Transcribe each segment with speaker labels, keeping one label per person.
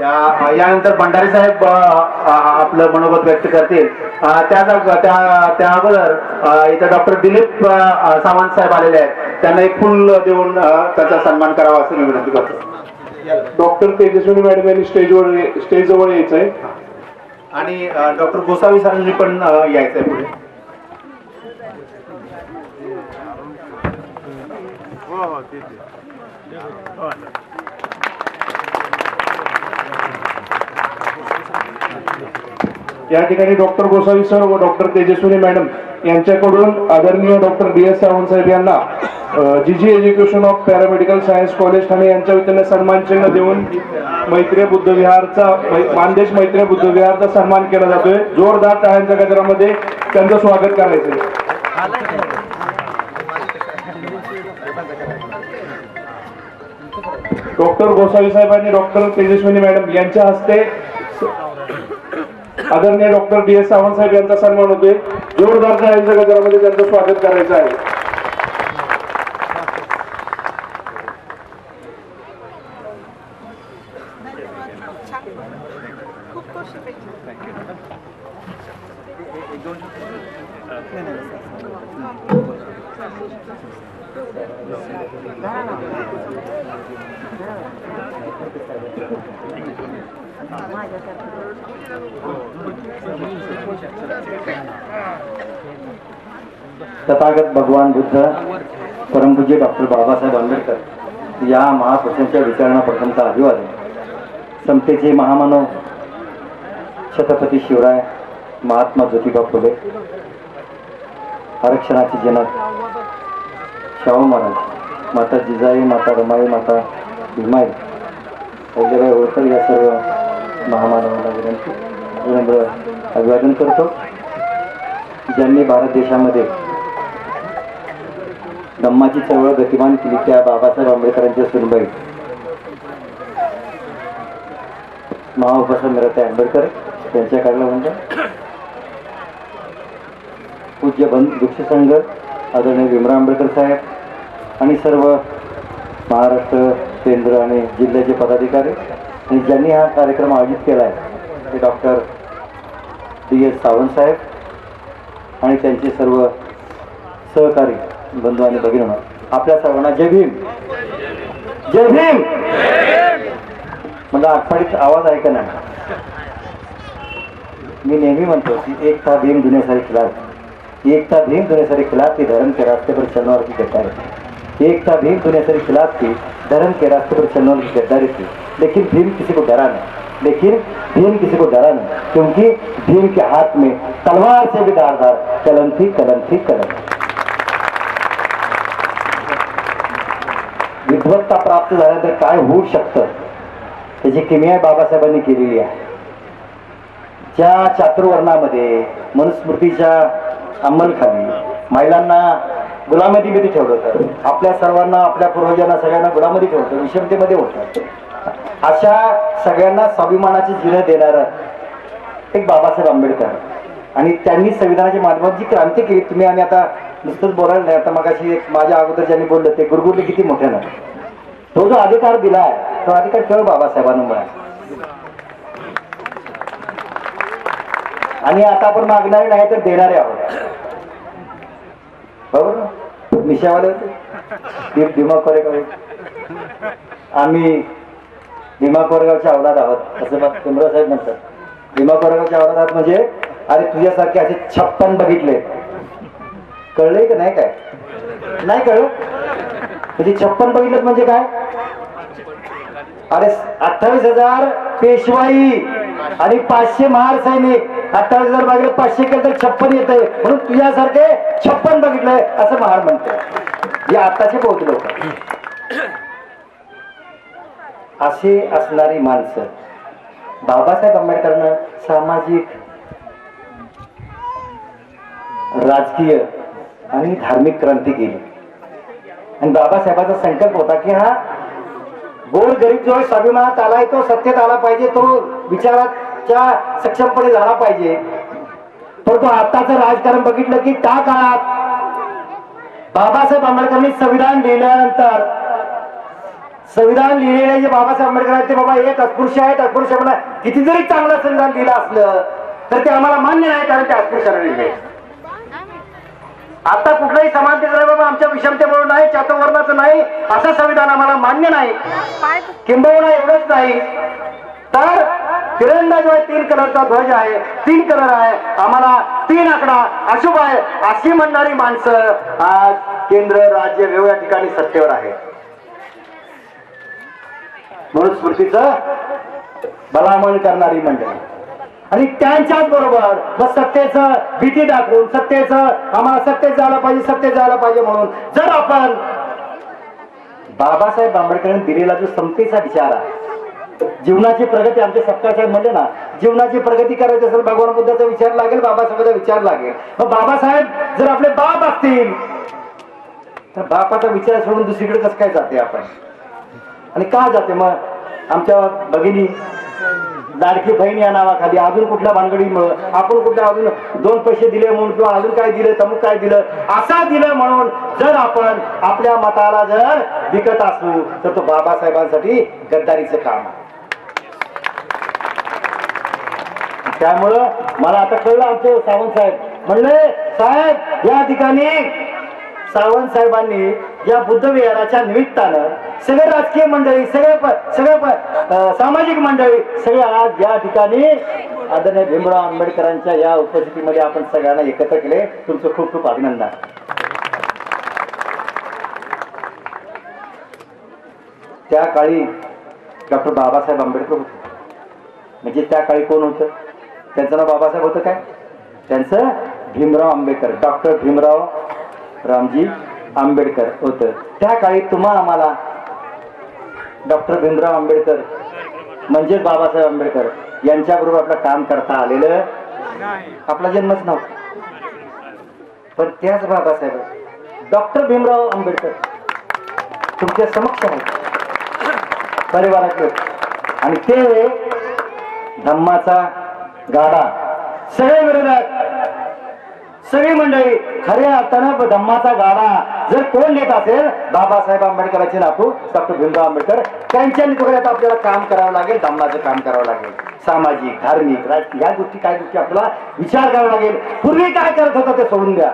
Speaker 1: या- यानंतर भंडारी साहेब आपलं मनोगत व्यक्त करतील. त्या त्या त्या अगोदर इथं डॉक्टर दिलीप सावंत साहेब आलेले आहेत. त्यांना एक फुल देऊन त्यांचा सन्मान करावा असं मी विनंती करतो.
Speaker 2: डॉक्टर तेजस्विनी मॅडम यांनी स्टेजवर स्टेजजवळ यायचंय.
Speaker 1: आणि डॉक्टर गोसावी सरांनी पण अ, यायचंय पुढे.
Speaker 2: या ठिकाणी डॉक्टर गोसावी सर व डॉक्टर तेजस्विनी मॅडम यांच्याकडून आदरणीय doctor B S Sawant saheb यांना G G education of paramedical science college Thane यांच्या वतीने सन्मान चिन्ह देऊन मैत्रीय बुद्धविहारचा मानदेश मैत्रीय बुद्धविहारचा सन्मान केला जातोय. जोरदार टाळ्यांच्या गजरामध्ये त्यांचं स्वागत करायचंय. डॉक्टर गोसावी साहेब आणि डॉक्टर तेजस्विनी मॅडम यांच्या हस्ते आदरणीय doctor D S Sawant saheb यांचा सन्मान होतोय जोरदार टाळ्यांच्या गजरामध्ये त्यांचं स्वागत करायचं आहे
Speaker 3: Thank you.
Speaker 4: तथागत भगवान बुद्ध परमपूज्य डॉक्टर बाबासाहेब आंबेडकर या महापुरुषांच्या प्रथमचा प्रथमतः अभिवादन. समतेचे महामानव छत्रपती शिवराय महात्मा ज्योतिबा फुले आरक्षणाचे जनक शाहू महाराज माता जिजाई माता रमाई माता भीमाई वगैरे होळकर या सर्व महामानवांना विनंती विनम्र अभिवादन करतो. ज्यांनी भारत देशामध्ये धम्माची चळवळ गतिमान केली त्या बाबासाहेब आंबेडकरांच्या सुनबाई. महाउपासन मिळते आंबेडकर यांच्या काढलं म्हणजे पूज्य बंद वृक्ष संघ आदरणीय भीमराव आंबेडकर साहेब आणि सर्व महाराष्ट्र केंद्र आणि जिल्ह्याचे पदाधिकारी आणि ज्यांनी हा कार्यक्रम आयोजित केला आहे ते डॉक्टर डी एस सावंत साहेब आणि त्यांचे सर्व सहकारी बंधू आणि भगिनी आपल्या सर्वांना जय भीम! जय भीम! मला आठवडीत आवाज ऐका नाही? मी नेहमी म्हणतो की एक था भीम दुनिया सारी खिलाफ एक था भीम दुनिया सारी खिलाफ थी, धर्म के रास्ते पर चलने वालों की गद्दारी थी। एक था भीम दुनिया सारी खिलाफ थी, धर्म के रास्ते पर चलने वालों की गद्दारी थी। लेकिन भीम किसी को डरा नहीं। लेकिन भीम किसी को डरा नहीं, क्योंकि भीम के हाथ में तलवार से भी धारदार कलम थी कलम थी कलम विद्वत्ता प्राप्त झाल्यानंतर काय होऊ शकतं त्याची किमया बाबासाहेबांनी केलेली आहे. ज्या चातुर्वर्णामध्ये मनुस्मृतीच्या अंमलखाली महिलांना गुलामतीमध्ये ठेवलं होतं. आपल्या सर्वांना आपल्या पूर्वजांना सगळ्यांना गुलामध्ये ठेवलं विषमतेमध्ये होतं. अशा सगळ्यांना स्वाभिमानाची जिणं देणारं एक बाबासाहेब आंबेडकर. आणि त्यांनी संविधानाच्या माध्यमात जी क्रांती केली तुम्ही आणि आता नुसतंच बोलायला नाही. आता मगाशी एक माझ्या अगोदर ज्यांनी बोललं ते गुरगुरले किती मोठ्यानं तो जो अधिकार दिला आहे तो अधिकार केवळ बाबासाहेबांना मिळाला आणि आता आपण मागणारे नाही तर देणारे आहोत. ना होते भीमा कोरेगाव आम्ही भीमा कोरेगावच्या अवलाद आहोत असं मग साहेब म्हणतात. भीमा कोरेगावच्या अवलाद आहोत म्हणजे अरे तुझ्यासारखे असे छप्पन बघितले. कळले का नाही काय? नाही कळलं? म्हणजे छप्पन बघितलं म्हणजे काय? अरे अठ्ठावीस हजार पेशवाई आणि पाचशे महार सैनिक. अठ्ठावीस हजार मागे पाचशे केलं तर छप्पन येत आहे म्हणून तुझ्यासारखे छप्पन बघितलंय असं महार म्हणते या आताचे बहुत लोक असे असणारी माणसं बाबासाहेब आंबेडकरांना सामाजिक राजकीय आणि धार्मिक क्रांती केली. आणि बाबासाहेबांचा संकल्प होता की हा गोर गरीब जो स्वाभिमानात आलाय तो सत्तेत आला पाहिजे तो विचाराच्या सक्षमपणे झाला पाहिजे. परंतु आताचं राजकारण बघितलं की त्या काळात बाबासाहेब आंबेडकरांनी संविधान लिहिल्यानंतर संविधान लिहिलेले जे बाबासाहेब आंबेडकर आहेत ते बाबा एक अस्पृश्य आहेत. अस्पृश्य म्हणा किती जरी चांगलं संविधान लिहिलं असलं तर ते आम्हाला मान्य नाही कारण ते अस्पृश्याला लिहिले. आता कुठलाही समानतेचं नाही बाबा आमच्या विषमतेमुळे नाही चातुर्वर्णाचं नाही असं संविधान आम्हाला मान्य नाही. किंबहुना एवढंच नाही. तर तिरंगा जो आहे तीन कलरचा ध्वज आहे तीन कलर आहे. आम्हाला तीन आकडा अशुभ आहे अशी म्हणणारी माणसं आज केंद्र राज्य वेगवेगळ्या ठिकाणी सत्तेवर आहे. म्हणून स्मृतीचं भलामण करणारी मंडळी. आणि त्यांच्याच बरोबर मग सत्तेचं भीती दाखवून सत्तेचं आम्हाला सत्तेत जायला पाहिजे सत्तेत जायला पाहिजे म्हणून जर आपण बाबासाहेब आंबेडकरांनी दिलेला जो समतेचा विचार आहे जीवनाची प्रगती आमचे सत्तासाहेब म्हणले ना जीवनाची प्रगती करायची असेल भगवान बुद्धाचा विचार लागेल बाबासाहेबांचा विचार लागेल. मग बाबासाहेब जर आपले बाप असतील तर बापाचा विचार सोडून दुसरीकडे कसं काय जाते आपण? आणि का जाते मग? आमच्या भगिनी लाडकी बहीण या नावाखाली अजून कुठल्या भानगडीमुळं आपण कुठल्या अजून दोन पैसे दिले म्हणून किंवा अजून काय दिलं तमुक काय दिलं असा दिलं म्हणून जर आपण आपल्या मताला जर विकत असू तर तो बाबासाहेबांसाठी गद्दारीचं काम आहे. त्यामुळं मला आता कळलं आमचे सावंत साहेब. म्हणले साहेब या ठिकाणी सावंत साहेबांनी या बुद्ध विहाराच्या निमित्तानं सगळे राजकीय मंडळी सगळे प- सगळे प- सामाजिक मंडळी सगळे आज या ठिकाणी आदरणीय भीमराव आंबेडकरांच्या या उपस्थितीमध्ये आपण सगळ्यांना एकत्र केले. तुमचं खूप खूप अभिनंदन. त्या काळी डॉक्टर बाबासाहेब आंबेडकर होते. म्हणजे त्या काळी कोण होतं? त्यांचं नाव बाबासाहेब होतं काय? त्यांचं भीमराव आंबेडकर डॉक्टर भीमराव रामजी आंबेडकर होतं. त्या काळी तुम्हा आम्हाला डॉक्टर भीमराव आंबेडकर म्हणजेच बाबासाहेब आंबेडकर यांच्याबरोबर आपलं काम करता आलेलं आपला जन्मच नव्हता. पण त्याच बाबासाहेब डॉक्टर भीमराव आंबेडकर तुमच्या समक्ष आहेत. परिवाराचे आणि ते धम्माचा गाडा. सगळे विरोधक सगळी मंडळी खऱ्या अर्थानं धम्माचा गाडा. जर कोण नेत असेल बाबासाहेब आंबेडकरांचे नातू डॉक्टर भीमराव आंबेडकर त्यांच्या नेतृत्वात आपल्याला काम करावं लागेल धम्माचं काम करावं लागेल. सामाजिक धार्मिक राजकीय या गोष्टी काय गोष्टी आपल्याला विचार करावा लागेल. पूर्वी काय करत होतं ते सोडून द्या.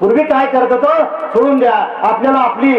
Speaker 4: पूर्वी काय करत होतं? सोडून द्या. आपल्याला आपली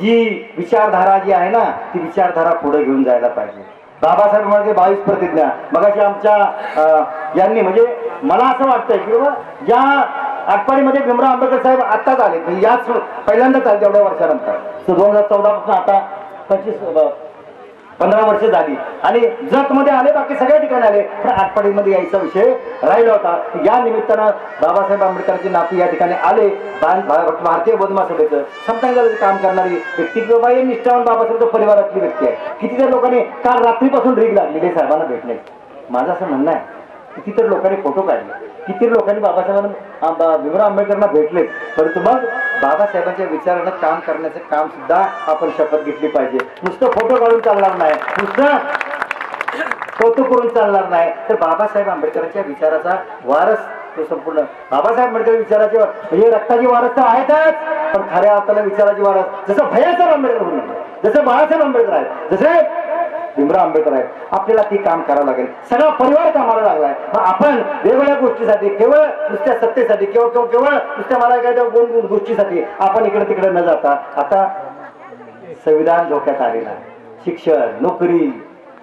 Speaker 4: जी विचारधारा जी आहे ना ती विचारधारा पुढे घेऊन जायला पाहिजे. बाबासाहेब म्हणजे बावीस प्रतिज्ञा. मगाशी आमच्या यांनी म्हणजे मला असं वाटतंय की बाबा या आठवडीमध्ये भीमराव आंबेडकर साहेब आत्ताच आले. म्हणजे याच पहिल्यांदाच आले तेवढ्या वर्षानंतर. दोन हजार चौदा पासून आता पंचवीस पंधरा वर्ष झाली. आणि जतमध्ये आले बाकी सगळ्या ठिकाणी आले. पण आटपाडीमध्ये यायचा विषय राहिला होता. या निमित्तानं बाबासाहेब आंबेडकरांचे नातू या ठिकाणी आले. भारतीय बौद्ध सभेचं समतांगाचं काम करणारी व्यक्ती किंवा बाई निष्ठावान बाबासाहेब परिवारातली व्यक्ती आहे. कितीतरी लोकांनी काल रात्रीपासून रीग लागलेली साहेबांना भेटणे माझं असं म्हणणं आहे कितीतरी लोकांनी फोटो काढले. किती लोकांनी बाबासाहेबांना भीमराव आंबेडकरांना भेटले परंतु मग बाबासाहेबांच्या विचारानं काम करण्याचं काम सुद्धा आपण शपथ घेतली पाहिजे. नुसतं फोटो काढून चालणार नाही. नुसतं कौतुक करून चालणार नाही. तर बाबासाहेब आंबेडकरांच्या विचाराचा वारस तो संपूर्ण बाबासाहेब आंबेडकर विचाराचे म्हणजे रक्ताची वारस तर आहेतच पण खऱ्या अर्थाला विचाराची वारस. जसं भयासाहेब आंबेडकर म्हणून जसं बाळासाहेब आंबेडकर आहेत जसे भीमराव आंबेडकर आहेत आपल्याला ती काम करावं लागेल. सगळा परिवार आहे. मग आपण वेगवेगळ्या गोष्टीसाठी केवळ नुसत्या सत्तेसाठी किंवा केवळ केवळ नुसत्या मला काय दोन गोष्टीसाठी आपण इकडे तिकडे न जाता आता संविधान धोक्यात आलेलं आहे. शिक्षण नोकरी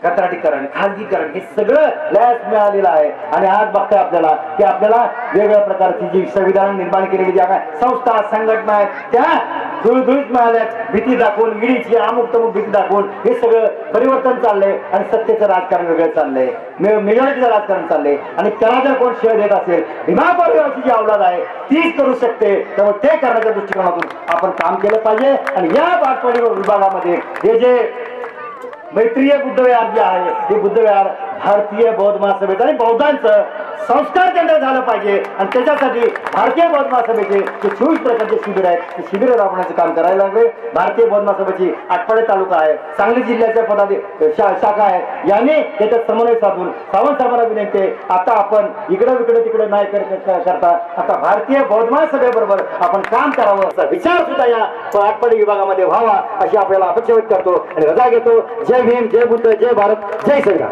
Speaker 4: कत्राटीकरण खाजगीकरण हे सगळं लयास मिळालेलं आहे. आणि आज बघताय आपल्याला की आपल्याला वेगवेगळ्या प्रकारची जी संविधान निर्माण केलेली ज्या काय संस्था संघटना आहेत त्या धुळधुळीत मिळाल्यात. भीती दाखवून इडीची अमुक तमुक भीती दाखवून हे सगळं परिवर्तन चाललंय आणि सत्तेचं राजकारण वेगळं चाललंय. मेजॉरिटीचं राजकारण चाललंय. आणि त्याला जर कोण शेअर देत असेल भीमा परिवाराची जी अवलाद आहे तीच करू शकते. त्यामुळे ते करण्याच्या दृष्टिकोनातून आपण काम केलं पाहिजे. आणि या पाठवडी विभागामध्ये हे जे मैत्रीय बुद्धविहार जे आहे ते बुद्धविहार भारतीय बौद्ध महासभेचं आणि बौद्धांचं संस्कार केंद्र झालं पाहिजे. आणि त्याच्यासाठी भारतीय बौद्ध सभेचे जे चोवीस प्रकारचे शिबिर आहेत ते शिबिर राबवण्याचं काम करायला लागले. भारतीय बौद्ध सभेची आटपाडे तालुका आहे. सांगली जिल्ह्याच्या पदाधी शा- शाखा आहे. याने त्याच्यात समन्वय साधून सावंत साहेबांना विनंती आहे आता आपण इकडं इकडे तिकडे नाही करता. आता भारतीय बौद्ध सभेबरोबर आपण काम करावं असा विचार सुद्धा या आटपाडी विभागामध्ये व्हावा अशी आपल्याला अपेक्षा व्यक्त करतो. आणि रजा घेतो. जय भीम जय बुद्ध जय भारत जय श्रीराम